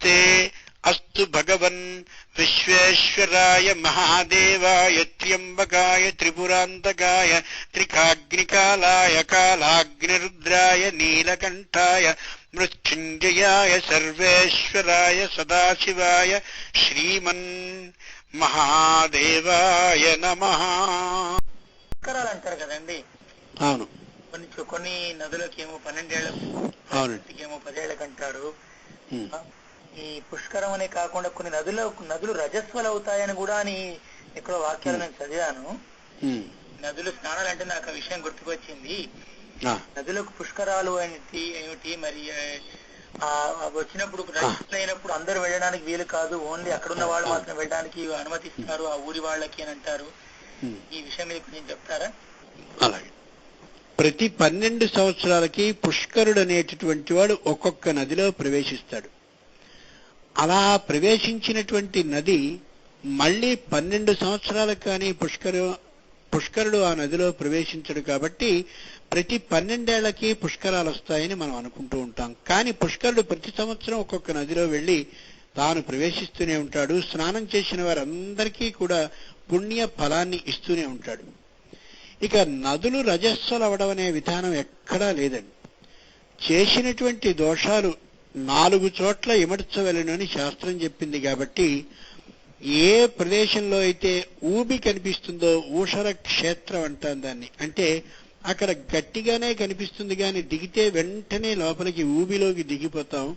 నమస్తే అస్తు భగవన్ విశ్వేశ్వరాయ మహాదేవాయ త్ర్యంబకాయ త్రిపురాంతకాయ త్రికాగ్నికాలాయ కాలాగ్నిరుద్రాయ నీలకంఠాయ మృత్యుంజయాయ సర్వేశ్వరాయ సదాశివాయ శ్రీమన్ మహాదేవాయ నమ అంటారు కదండి? అవును. కొన్ని కొన్ని నదులకి ఏమో పన్నెండేళ్ళకు ఈ పుష్కరం అనే కాకుండా కొన్ని నదులు నదులు రజస్వలు అవుతాయని కూడా అని ఇక్కడ వాక్యాలు నేను చదివాను. ఉమ్. నదులు స్నానాలు అంటే నాకు ఆ విషయం గుర్తుకొచ్చింది. నదులకు పుష్కరాలు ఏమిటి ఏమిటి మరి వచ్చినప్పుడు అయినప్పుడు అందరూ వెళ్ళడానికి వీలు కాదు. ఓన్లీ అక్కడ ఉన్న వాళ్ళు మాత్రం వెళ్ళడానికి అనుమతిస్తారు. ఆ ఊరి వాళ్ళకి అని అంటారు. ఉమ్. ఈ విషయం మీద కొంచెం చెప్తారా? అలాగే ప్రతి పన్నెండు సంవత్సరాలకి పుష్కరుడు అనేటటువంటి వాడు ఒక్కొక్క నదిలో ప్రవేశిస్తాడు. అలా ప్రవేశించినటువంటి నది మళ్ళీ పన్నెండు సంవత్సరాలకు కానీ పుష్కరు పుష్కరుడు ఆ నదిలో ప్రవేశించడు కాబట్టి ప్రతి పన్నెండేళ్ళకి పుష్కరాలు వస్తాయని మనం అనుకుంటూ ఉంటాం. కానీ పుష్కరుడు ప్రతి సంవత్సరం ఒక్కొక్క నదిలో వెళ్ళి తాను ప్రవేశిస్తూనే ఉంటాడు. స్నానం చేసిన వారందరికీ కూడా పుణ్య ఫలాన్ని ఇస్తూనే ఉంటాడు. ఇక నదులు రజస్సులు అవడం అనే విధానం ఎక్కడా లేదండి. చేసినటువంటి దోషాలు నాలుగు చోట్ల ఇమడ్చవలెనని శాస్త్రం చెప్పింది కాబట్టి ఏ ప్రదేశంలో అయితే ఊబి కనిపిస్తుందో ఊషర క్షేత్రం అంటాం దాన్ని. అంటే అక్కడ గట్టిగానే కనిపిస్తుంది కానీ దిగితే వెంటనే లోపలికి ఊబిలోకి దిగిపోతాం.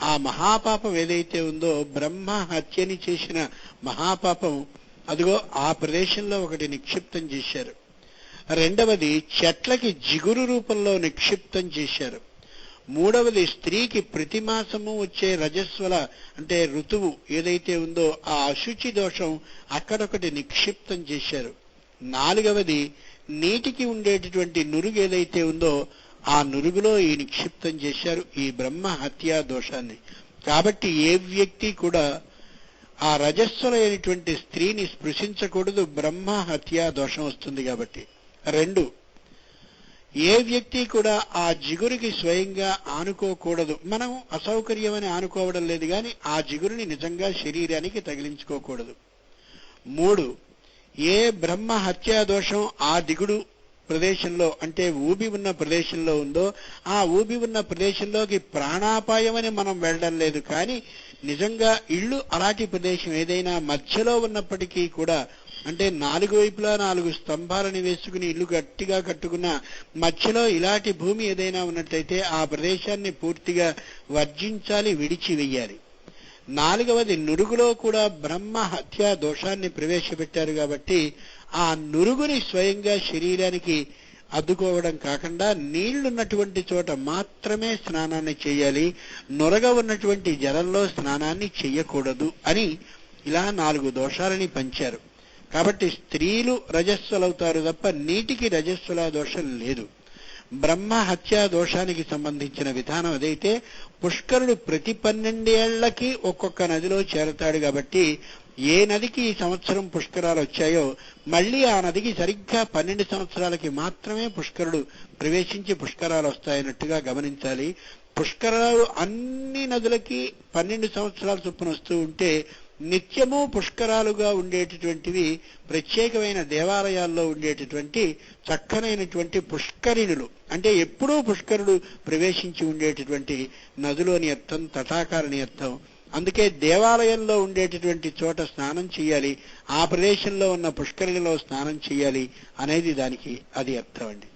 ఆ మహాపాపం ఏదైతే ఉందో బ్రహ్మ హత్యని చేసిన మహాపాపం అదిగో ఆ ప్రదేశంలో ఒకటి నిక్షిప్తం చేశారు. రెండవది చెట్లకి జిగురు రూపంలో నిక్షిప్తం చేశారు. మూడవది స్త్రీకి ప్రతి మాసము వచ్చే రజస్వల అంటే ఋతువు ఏదైతే ఉందో ఆ అశుచి దోషం అక్కడొకటి నిక్షిప్తం చేశారు. నాలుగవది నీటికి ఉండేటటువంటి నురుగు ఏదైతే ఉందో ఆ నురుగులో ఈ నిక్షిప్తం చేశారు ఈ బ్రహ్మ హత్యా దోషాన్ని. కాబట్టి ఏ వ్యక్తి కూడా ఆ రజస్సులైనటువంటి స్త్రీని స్పృశించకూడదు బ్రహ్మ హత్యా దోషం వస్తుంది కాబట్టి. రెండు ఏ వ్యక్తి కూడా ఆ జిగురికి స్వయంగా ఆనుకోకూడదు. మనం అసౌకర్యమని ఆనుకోవడం లేదు కానీ ఆ జిగురుని నిజంగా శరీరానికి తగిలించుకోకూడదు. మూడు ఏ బ్రహ్మ హత్యా దోషం ఆ దిగుడు ప్రదేశంలో అంటే ఊబి ఉన్న ప్రదేశంలో ఉందో ఆ ఊబి ఉన్న ప్రదేశంలోకి ప్రాణాపాయమని మనం వెళ్ళడం లేదు కానీ నిజంగా ఇళ్ళు అలాంటి ప్రదేశం ఏదైనా మధ్యలో ఉన్నప్పటికీ కూడా అంటే నాలుగు వైపులా నాలుగు స్తంభాలని వేసుకుని ఇల్లు గట్టిగా కట్టుకున్న మధ్యలో ఇలాంటి భూమి ఏదైనా ఉన్నట్లయితే ఆ ప్రదేశాన్ని పూర్తిగా వర్జించాలి విడిచివేయాలి. నాలుగవది నురుగులో కూడా బ్రహ్మ హత్య దోషాన్ని ప్రవేశపెట్టారు కాబట్టి ఆ నురుగుని స్వయంగా శరీరానికి అద్దుకోవడం కాకుండా నీళ్ళున్నటువంటి చోట మాత్రమే స్నానాన్ని చేయాలి నొరగ ఉన్నటువంటి జలంలో స్నానాన్ని చెయ్యకూడదు అని ఇలా నాలుగు దోషాలని పంచారు. కాబట్టి స్త్రీలు రజస్సులవుతారు తప్ప నీటికి రజస్సుల దోషం లేదు. బ్రహ్మ హత్యా దోషానికి సంబంధించిన విధానం అదైతే పుష్కరుడు ప్రతి పన్నెండేళ్ళకి ఒక్కొక్క నదిలో చేరతాడు కాబట్టి ఏ నదికి ఈ సంవత్సరం పుష్కరాలు వచ్చాయో మళ్ళీ ఆ నదికి సరిగ్గా పన్నెండు సంవత్సరాలకి మాత్రమే పుష్కరుడు ప్రవేశించి పుష్కరాలు వస్తాయన్నట్టుగా గమనించాలి. పుష్కరాలు అన్ని నదులకి పన్నెండు సంవత్సరాల చొప్పున వస్తూ ఉంటే నిత్యము పుష్కరాలుగా ఉండేటటువంటివి ప్రత్యేకమైన దేవాలయాల్లో ఉండేటటువంటి చక్కనైనటువంటి పుష్కరిణులు. అంటే ఎప్పుడూ పుష్కరుడు ప్రవేశించి ఉండేటటువంటి నదులోని అర్థం తటాకారని అర్థం. అందుకే దేవాలయంలో ఉండేటటువంటి చోట స్నానం చేయాలి ఆ ప్రదేశంలో ఉన్న పుష్కరిణిలో స్నానం చేయాలి అనేది దానికి అది అర్థం అండి.